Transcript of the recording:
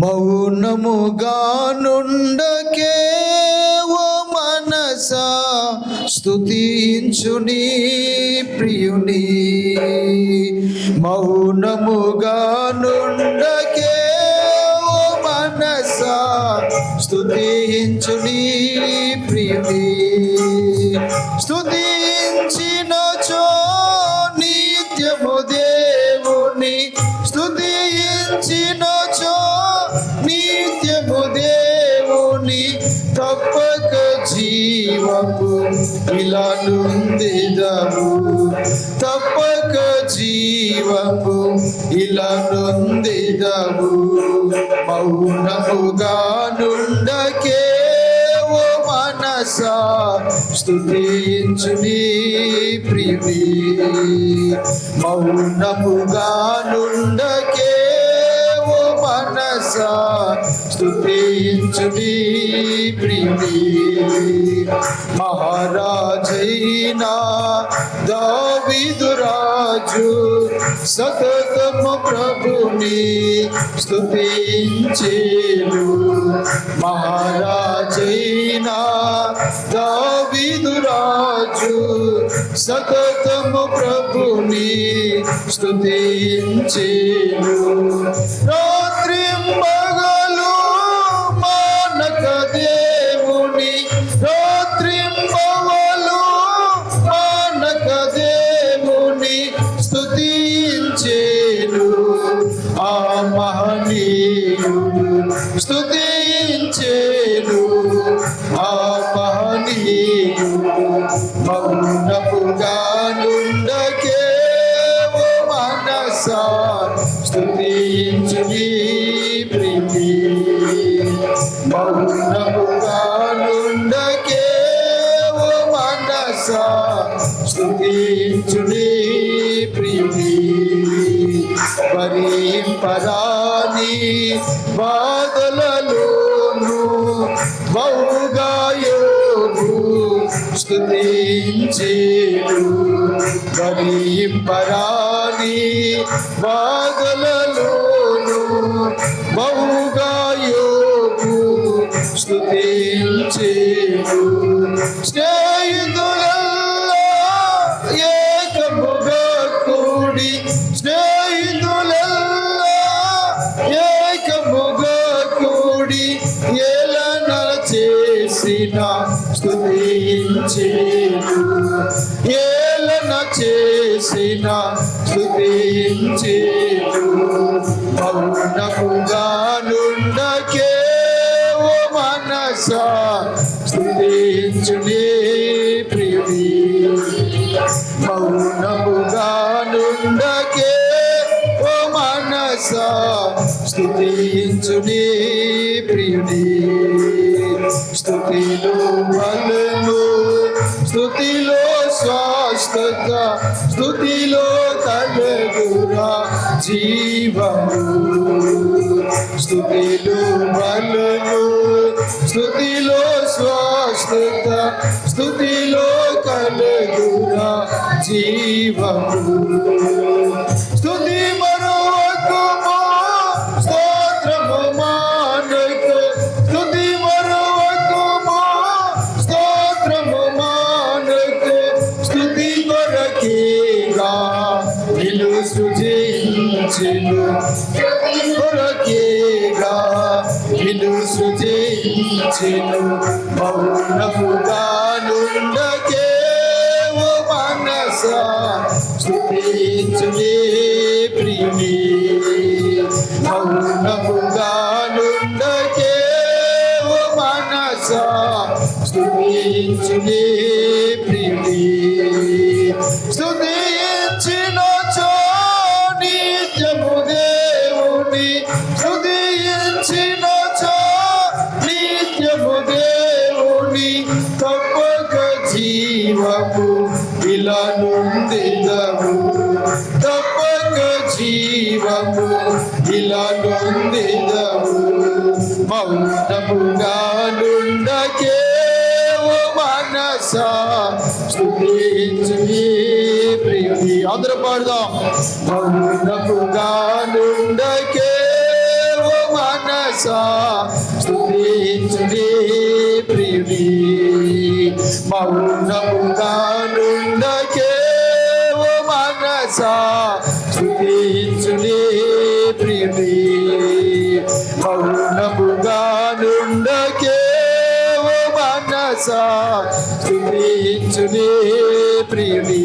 మౌనముగా నుండకే ఓ మనస స్తుతించుని ప్రియుని. మౌనముగా నుండకే ఓ మనస స్తుతించుని ప్రియుని. స్తుతి నిత్యము దేవుని తప్పక జీవము ఇలా నుండిదము తప్పక జీవము ఇలా నొందిదము మౌనముగా నుండకే ఓ మనస స్తుతించుని ప్రియుని. మౌనముగా నుండకే మనసా స్తుతించుని ప్రియుని మహారాజైనా దావిదురాజు సతతము ప్రభుని స్తుతించేను. మహారాజైనా దావిదురాజు సతతము ప్రభుని స్తుతించేను. రాత్రి మౌనముగా నుండకే ఓ మనసా స్తుతించుని ప్రీతి. మౌనముగా నుండకే ఓ మనసా స్తుతించుని ప్రీతి. పరాని బాధలలోను బహుగాయోను స్తుతించేను పరాని బాధలలోను బహుగా యోగు స్నేహితులల్లా ఏలన చేసిన స్తుతించేను మౌనముగా నుండకే ఓ మనస స్తుతించుని ప్రియుని మౌనముగా నుండకే ఓ మనస స్తుతించుని ప్రియుడి స్థుతిలో బల స్తుత స్తుతిలో తలగురా జీవము. స్తుతిలో బలము స్తుతిలో స్వస్థత స్తుతిలో కలగురా జీవము. సృజించెను కొరకేగా నిన్ను సృజించెను మౌనముగా నుండకే ఓ మనసా స్తుతించుని ప్రియుని మౌనముగా నుండకే ఓ మనసా. స్తుతించుని దేవుని తప్పక జీవము ఇలా నుండిదము తప్పక జీవము ఇలా నుండిదము మౌనముగా నుండకే ఓ మనసా అందరూ పాడదాం. మౌనముగా నుండకే మనసా స్తుతించుని ప్రియుని మౌనముగా నుండకే ఓ మనసా స్తుతించుని ప్రియుని మౌనముగా నుండకే ఓ మనసా స్తుతించుని ప్రియుని